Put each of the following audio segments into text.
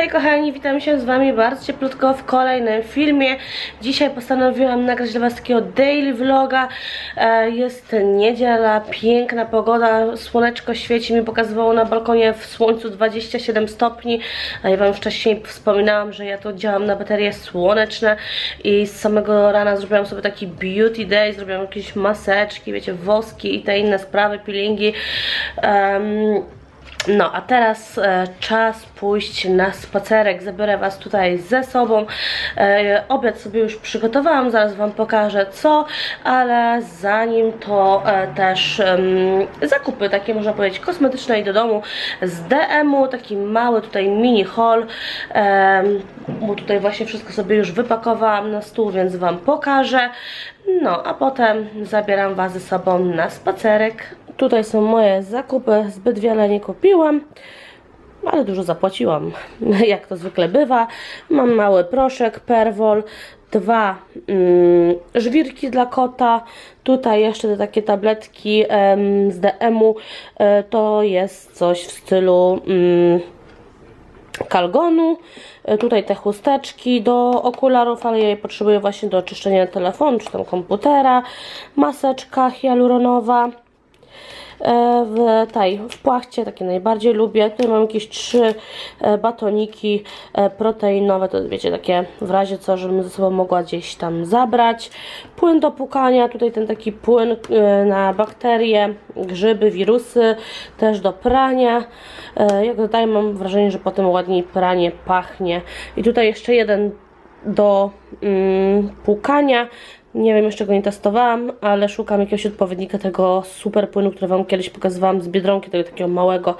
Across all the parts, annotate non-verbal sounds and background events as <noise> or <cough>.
Hej kochani, witam się z wami bardzo cieplutko w kolejnym filmie. Dzisiaj postanowiłam nagrać dla was takiego daily vloga. E, Jest niedziela, piękna pogoda, słoneczko świeci, mi pokazywało na balkonie w słońcu 27 stopni. Ja wam wcześniej wspominałam, że ja to działam na baterie słoneczne i z samego rana zrobiłam sobie taki beauty day, zrobiłam jakieś maseczki, wiecie, woski i te inne sprawy, peelingi. Em, no, a teraz e, czas pójść na spacerek. Zabiorę Was tutaj ze sobą. E, obiad sobie już przygotowałam, zaraz Wam pokażę co, ale zanim to e, też em, zakupy, takie można powiedzieć, kosmetyczne i do domu z DM-u. Taki mały tutaj mini haul, em, bo tutaj właśnie wszystko sobie już wypakowałam na stół, więc Wam pokażę. No, a potem zabieram Was ze sobą na spacerek. Tutaj są moje zakupy, zbyt wiele nie kupiłam, ale dużo zapłaciłam, <laughs> jak to zwykle bywa. Mam mały proszek Perwol, dwa mm, żwirki dla kota, tutaj jeszcze te takie tabletki em, z DM-u, e, to jest coś w stylu... Mm, kalgonu. E, Tutaj te chusteczki do okularów, ale ja je potrzebuję właśnie do oczyszczenia telefonu czy tam komputera. Maseczka hialuronowa. E, W tej, w płachcie, takie najbardziej lubię. Tutaj mam jakieś trzy e, batoniki e, proteinowe, to wiecie, takie w razie co, żebym ze sobą mogła gdzieś tam zabrać. Płyn do pukania, tutaj ten taki płyn na bakterie, grzyby, wirusy, też do prania. Jak dodaję, mam wrażenie, że potem ładniej pranie pachnie. I tutaj jeszcze jeden do mm, płukania. Nie wiem, jeszcze go nie testowałam, ale szukam jakiegoś odpowiednika tego super płynu, który Wam kiedyś pokazywałam z Biedronki, tego takiego małego.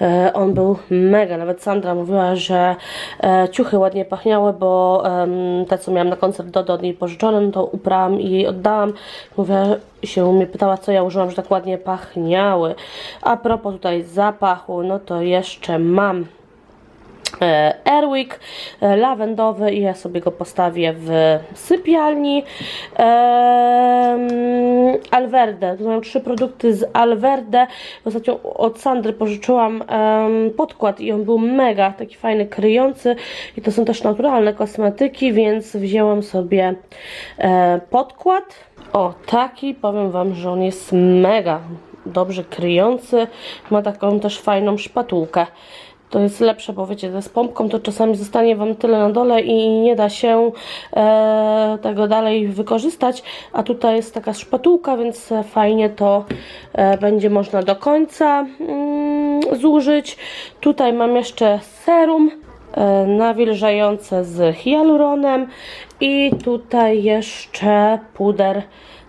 E, on był mega, nawet Sandra mówiła, że e, ciuchy ładnie pachniały, bo em, te, co miałam na koncert Dodo od niej pożyczone, no to uprałam i jej oddałam. Mówiła, się mnie pytała, co ja użyłam, że tak ładnie pachniały. A propos tutaj zapachu, no to jeszcze mam e, Airwick e, lawendowy i ja sobie go postawię w sypialni. Alverde, tu mam trzy produkty z Alverde. Ostatnio od Sandry pożyczyłam podkład i on był mega, taki fajny, kryjący i to są też naturalne kosmetyki, więc wzięłam sobie e, podkład. O, taki, powiem Wam, że on jest mega dobrze kryjący. Ma taką też fajną szpatułkę. To jest lepsze, bo wiecie, z pompką to czasami zostanie Wam tyle na dole i nie da się e, tego dalej wykorzystać, a tutaj jest taka szpatułka, więc fajnie to e, będzie można do końca mm, zużyć. Tutaj mam jeszcze serum e, nawilżające z hialuronem i tutaj jeszcze puder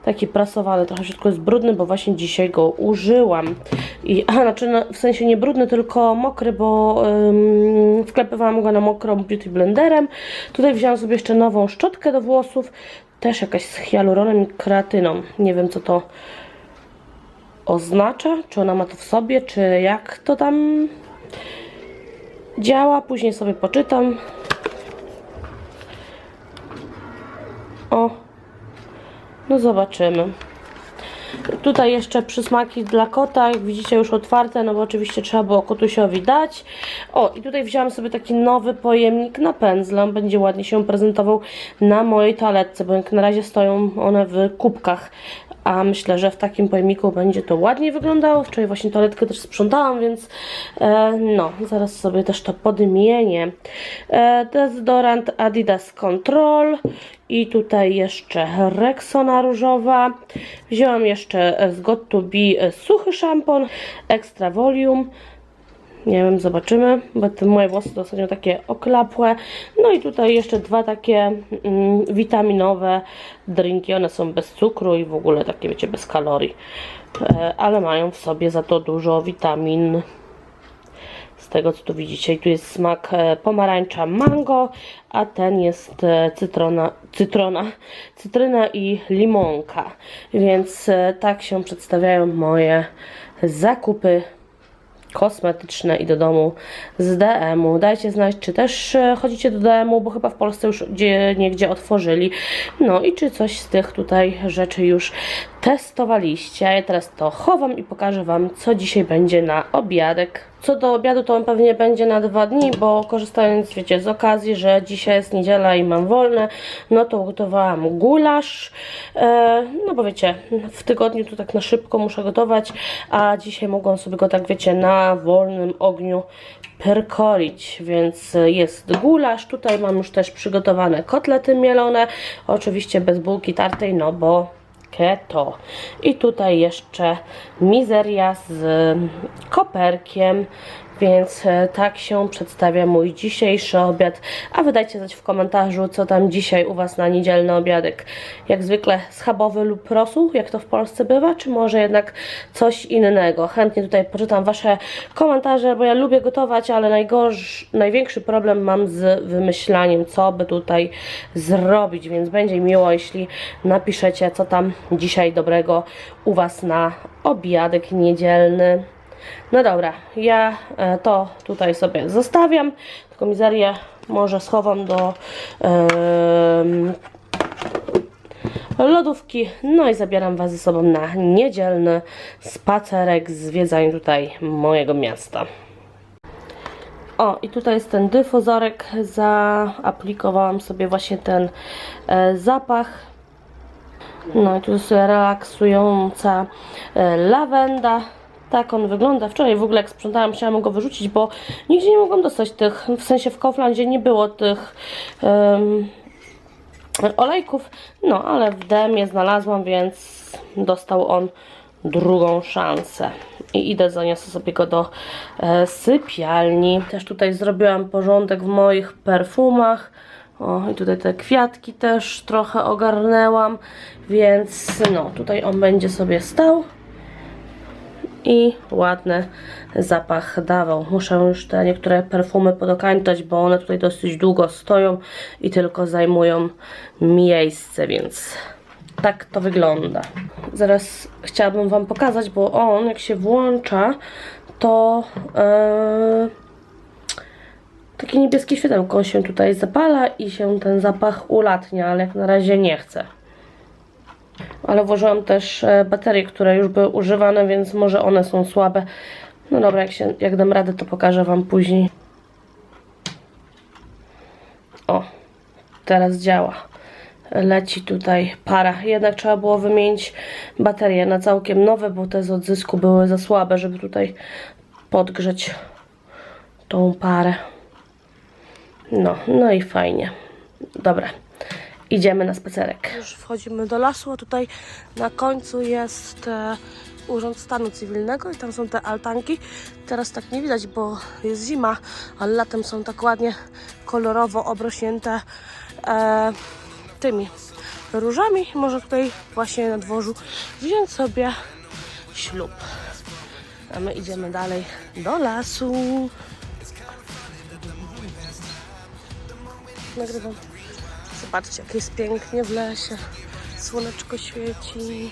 taki prasowany, trochę środku jest brudny, bo właśnie dzisiaj go użyłam. I, a, znaczy no, w sensie nie brudny, tylko mokry, bo ym, wklepywałam go na mokro beauty blenderem. Tutaj wzięłam sobie jeszcze nową szczotkę do włosów, też jakaś z hialuronem i kreatyną. Nie wiem co to oznacza, czy ona ma to w sobie, czy jak to tam działa. Później sobie poczytam. O, no zobaczymy. Tutaj jeszcze przysmaki dla kota, jak widzicie już otwarte, no bo oczywiście trzeba było kotusiowi dać. O, i tutaj wzięłam sobie taki nowy pojemnik na pędzle, on będzie ładnie się prezentował na mojej toaletce, bo jak na razie stoją one w kubkach. A myślę, że w takim pojemniku będzie to ładnie wyglądało. Wczoraj właśnie toaletkę też sprzątałam, więc e, no, zaraz sobie też to podmienię. E, dezodorant Adidas Control i tutaj jeszcze Rexona różowa. Wzięłam jeszcze z Got to Be suchy szampon Extra Volume. Nie wiem, zobaczymy, bo te moje włosy to ostatnio takie oklapłe. No i tutaj jeszcze dwa takie mm, witaminowe drinki. One są bez cukru i w ogóle takie, wiecie, bez kalorii. E, ale mają w sobie za to dużo witamin. Z tego co tu widzicie, I tu jest smak e, pomarańcza mango, a ten jest e, cytrona, cytrona, cytryna i limonka. Więc e, tak się przedstawiają moje zakupy kosmetyczne i do domu z DM-u. Dajcie znać, czy też e, chodzicie do DM-u, bo chyba w Polsce już gdzie, niegdzie otworzyli. No i czy coś z tych tutaj rzeczy już testowaliście. Ja teraz to chowam i pokażę Wam, co dzisiaj będzie na obiadek. Co do obiadu, to on pewnie będzie na dwa dni, bo korzystając, wiecie, z okazji, że dzisiaj jest niedziela i mam wolne, no to ugotowałam gulasz. E, no bo wiecie, w tygodniu to tak na szybko muszę gotować, a dzisiaj mogłam sobie go tak, wiecie, na wolnym ogniu perkolić, więc jest gulasz. Tutaj mam już też przygotowane kotlety mielone, oczywiście bez bułki tartej, no bo keto. I tutaj jeszcze mizeria z koperkiem, więc e, tak się przedstawia mój dzisiejszy obiad. A wy dajcie znać w komentarzu, co tam dzisiaj u Was na niedzielny obiadek. Jak zwykle schabowy lub rosół, jak to w Polsce bywa, czy może jednak coś innego. Chętnie tutaj poczytam Wasze komentarze, bo ja lubię gotować, ale najgorszy, największy problem mam z wymyślaniem, co by tutaj zrobić, więc będzie miło, jeśli napiszecie, co tam dzisiaj dobrego u Was na obiadek niedzielny. No dobra, ja e, to tutaj sobie zostawiam, tylko mizerię może schowam do em, lodówki, no i zabieram Was ze sobą na niedzielny spacerek, zwiedzanie tutaj mojego miasta. O, i tutaj jest ten dyfuzorek, zaaplikowałam sobie właśnie ten e, zapach. No i tu jest relaksująca e, lawenda. Tak on wygląda. Wczoraj w ogóle jak sprzątałam, chciałam go wyrzucić, bo nigdzie nie mogłam dostać tych, w sensie w Kauflandzie nie było tych em, olejków. No, ale w demie znalazłam, więc dostał on drugą szansę. I idę, zaniosę sobie go do e, sypialni. Też tutaj zrobiłam porządek w moich perfumach. O, i tutaj te kwiatki też trochę ogarnęłam, więc no, tutaj on będzie sobie stał i ładny zapach dawał. Muszę już te niektóre perfumy podokańczać, bo one tutaj dosyć długo stoją i tylko zajmują miejsce, więc tak to wygląda. Zaraz chciałabym Wam pokazać, bo on jak się włącza, to yy, takie niebieskie światełko się tutaj zapala i się ten zapach ulatnia, ale jak na razie nie chcę. Ale włożyłam też e, baterie, które już były używane, więc może one są słabe. No dobra, jak, się, jak dam radę, to pokażę Wam później. O, teraz działa. Leci tutaj para. Jednak trzeba było wymienić baterie na całkiem nowe, bo te z odzysku były za słabe, żeby tutaj podgrzeć tą parę. No, no i fajnie. Dobra, idziemy na spacerek. Już wchodzimy do lasu, a tutaj na końcu jest e, Urząd Stanu Cywilnego i tam są te altanki. Teraz tak nie widać, bo jest zima, ale latem są tak ładnie kolorowo obrośnięte e, tymi różami. Można tutaj właśnie na dworzu wziąć sobie ślub. A my idziemy dalej do lasu. Nagrywam. Zobaczcie, jak jest pięknie w lesie. Słoneczko świeci.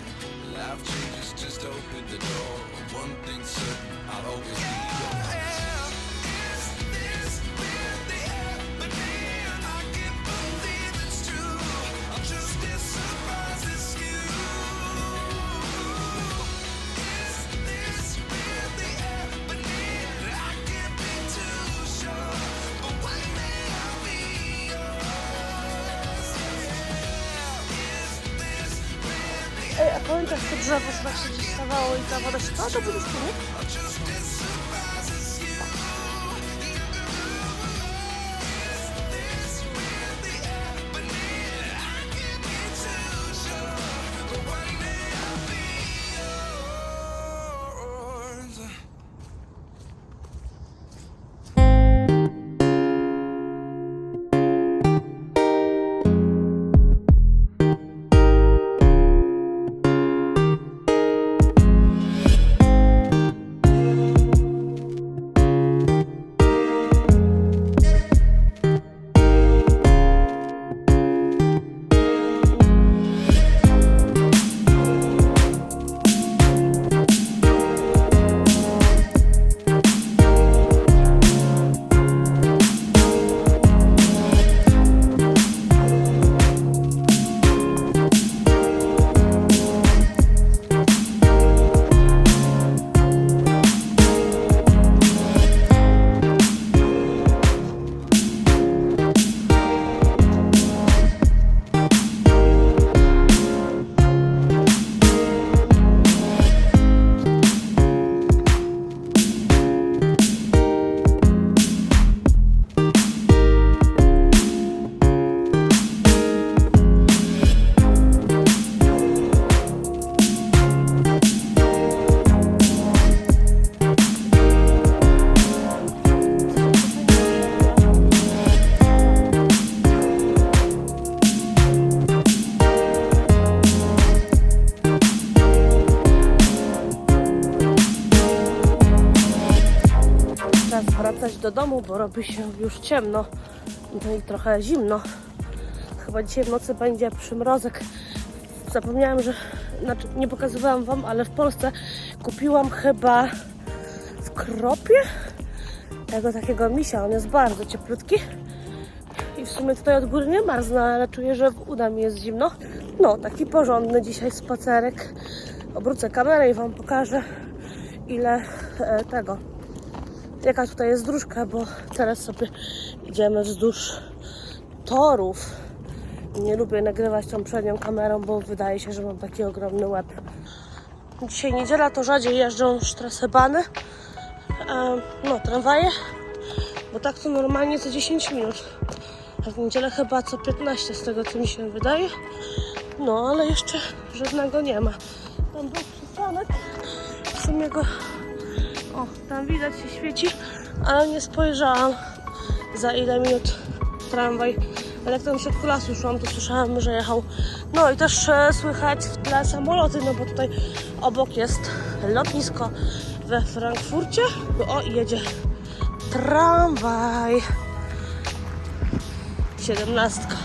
Life changes just open the door. One thing's certain, I'll always be yours. Ej, a pamiętasz to drzewo, co tak się gdzieś stawało i ta woda się... A, to byliśmy, do domu, bo robi się już ciemno. No i trochę zimno. Chyba dzisiaj w nocy będzie przymrozek. Zapomniałam, że... Znaczy, nie pokazywałam Wam, ale w Polsce kupiłam chyba w Kropie tego takiego misia. On jest bardzo cieplutki. I w sumie tutaj od góry nie marzna, ale czuję, że uda mi jest zimno. No, taki porządny dzisiaj spacerek. Obrócę kamerę i Wam pokażę, ile e, tego jaka tutaj jest dróżka, bo teraz sobie idziemy wzdłuż torów. Nie lubię nagrywać tą przednią kamerą, bo wydaje się, że mam taki ogromny łeb. Dzisiaj niedziela, to rzadziej jeżdżą sztrasebany, no tramwaje, bo tak to normalnie co 10 minut. A w niedzielę chyba co 15 z tego co mi się wydaje. No ale jeszcze żadnego nie ma. Tam był przystanek, w sumie go o, tam widać się świeci, ale nie spojrzałam za ile minut tramwaj. Ale jak tam przed kulasu szłam, to słyszałam, że jechał. No i też e, słychać w tle samoloty, no bo tutaj obok jest lotnisko we Frankfurcie. O, jedzie tramwaj. Siedemnastka.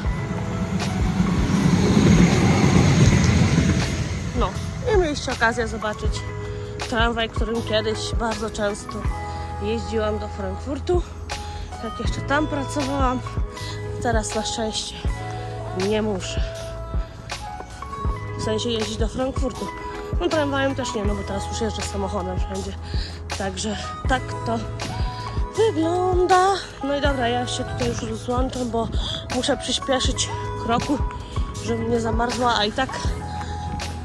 No, i mieliście okazję zobaczyć tramwaj, którym kiedyś bardzo często jeździłam do Frankfurtu. Jak jeszcze tam pracowałam, teraz na szczęście nie muszę. W sensie jeździć do Frankfurtu. No tramwajem też nie, no bo teraz już jeżdżę samochodem wszędzie. Także tak to wygląda. No i dobra, ja się tutaj już rozłączam, bo muszę przyspieszyć kroku, żebym nie zamarzła, a i tak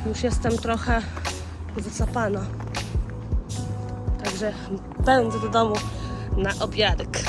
już jestem trochę zacapana. Także pędzę do domu na obiadek.